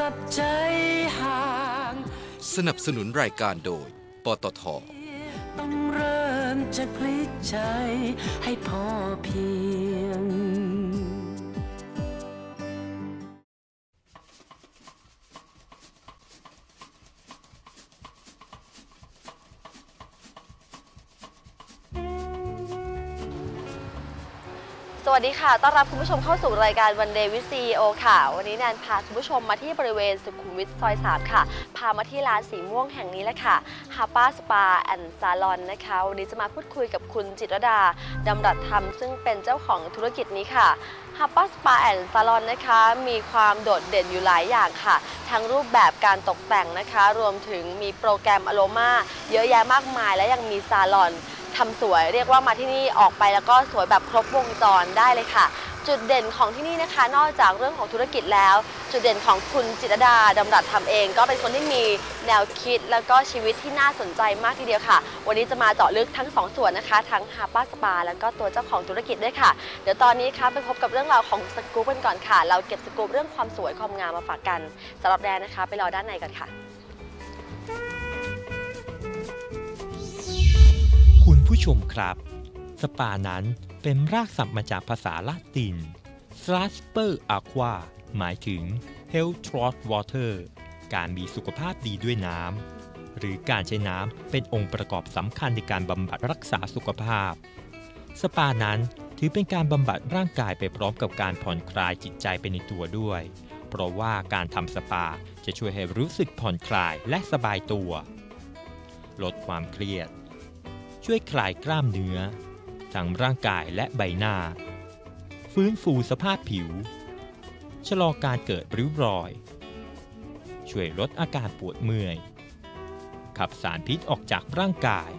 กับใจห่าง สนับสนุนรายการโดย ปตท ต้องเริ่มจากพลิกใจให้พอเพียง สวัสดีค่ะ ต้อนรับคุณผู้ชมเข้าสู่รายการวันเดย์วิซีโอค่ะ วันนี้แนนพาคุณผู้ชมมาที่บริเวณสุขุมวิทซอย3ค่ะ พามาที่ร้านสีม่วงแห่งนี้แหละค่ะฮาป้าสปาแอนด์ซาลอนนะคะ วันนี้จะมาพูดคุยกับคุณจิตรดาดำรัดธรรม ซึ่งเป็นเจ้าของธุรกิจนี้ค่ะฮาป้าสปาแอนด์ซาลอนนะคะ มีความโดดเด่นอยู่หลายอย่างค่ะ ทั้งรูปแบบการตกแต่งนะคะ รวมถึงมีโปรแกรมอโรมาเยอะแยะมากมายและยังมีซาลอน ทำสวย เรียกว่ามาที่นี่ออกไปแล้วก็สวยแบบครบวงจรได้เลยค่ะ จุดเด่นของที่นี่นะคะ นอกจากเรื่องของธุรกิจแล้ว จุดเด่นของคุณจิตดาดำรัดทำเอง ก็เป็นคนที่มีแนวคิดแล้วก็ชีวิตที่น่าสนใจมากทีเดียวค่ะ วันนี้จะมาเจาะลึกทั้งสองส่วนนะคะ ทั้งฮาป้าสปาแล้วก็ตัวเจ้าของธุรกิจด้วยค่ะ เดี๋ยวตอนนี้คะไปพบกับเรื่องราวของสกู๊ปกันก่อนค่ะ เราเก็บสกู๊ปเรื่องความสวยความงามมาฝากกันสำหรับแดนนะคะ ไปรอด้านในกันค่ะ ผู้ชมครับ สปานั้นเป็นรากศัพท์มาจากภาษาละติน s l a s p e r aqua หมายถึง health trot water การมีสุขภาพดีด้วยน้ำ หรือการใช้น้ำเป็นองค์ประกอบสำคัญในการบำบัดรักษาสุขภาพ สปานั้นถือเป็นการบำบัดร่างกายไปพร้อมกับการผ่อนคลายจิตใจไปในตัวด้วย เพราะว่าการทำสปาจะช่วยให้รู้สึกผ่อนคลายและสบายตัว ลดความเครียด ช่วยคลายกล้ามเนื้อ ทั้งร่างกายและใบหน้า ฟื้นฟูสภาพผิว ชะลอการเกิดริ้วรอย ช่วยลดอาการปวดเมื่อย ขับสารพิษออกจากร่างกาย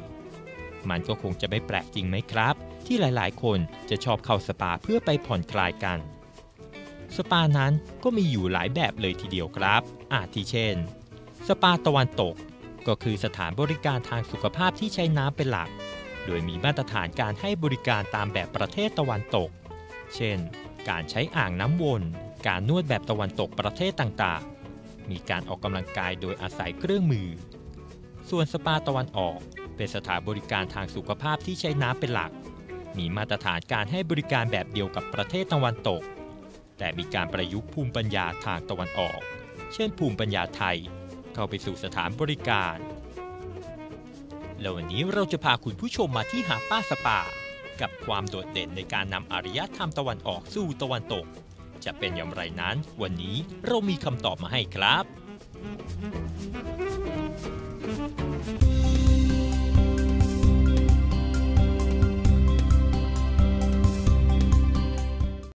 มันก็คงจะไม่แปลกจริงไหมครับ ที่หลายๆ คนจะชอบเข้าสปาเพื่อไปผ่อนคลายกัน สปานั้นก็มีอยู่หลายแบบเลยทีเดียวครับ อาทิเช่น สปาตะวันตก ก็คือสถานบริการทางสุขภาพที่ใช้น้ำเป็นหลัก โดยมีมาตรฐานการให้บริการตามแบบประเทศตะวันตก เช่น การใช้อ่างน้ำวน การนวดแบบตะวันตกประเทศต่างๆ มีการออกกำลังกายโดยอาศัยเครื่องมือ ส่วนสปาตะวันออก เป็นสถานบริการทางสุขภาพที่ใช้น้ำเป็นหลัก มีมาตรฐานการให้บริการแบบเดียวกับประเทศตะวันตก แต่มีการประยุกต์ภูมิปัญญาทางตะวันออก เช่น ภูมิปัญญาไทย เข้าไปสู่สถานบริการ แล้ววันนี้เราจะพาคุณผู้ชมมาที่หาดป้าสปา กับความโดดเด่นในการนำอารยธรรมตะวันออกสู่ตะวันตก จะเป็นอย่างไรนั้น วันนี้เรามีคำตอบมาให้ครับ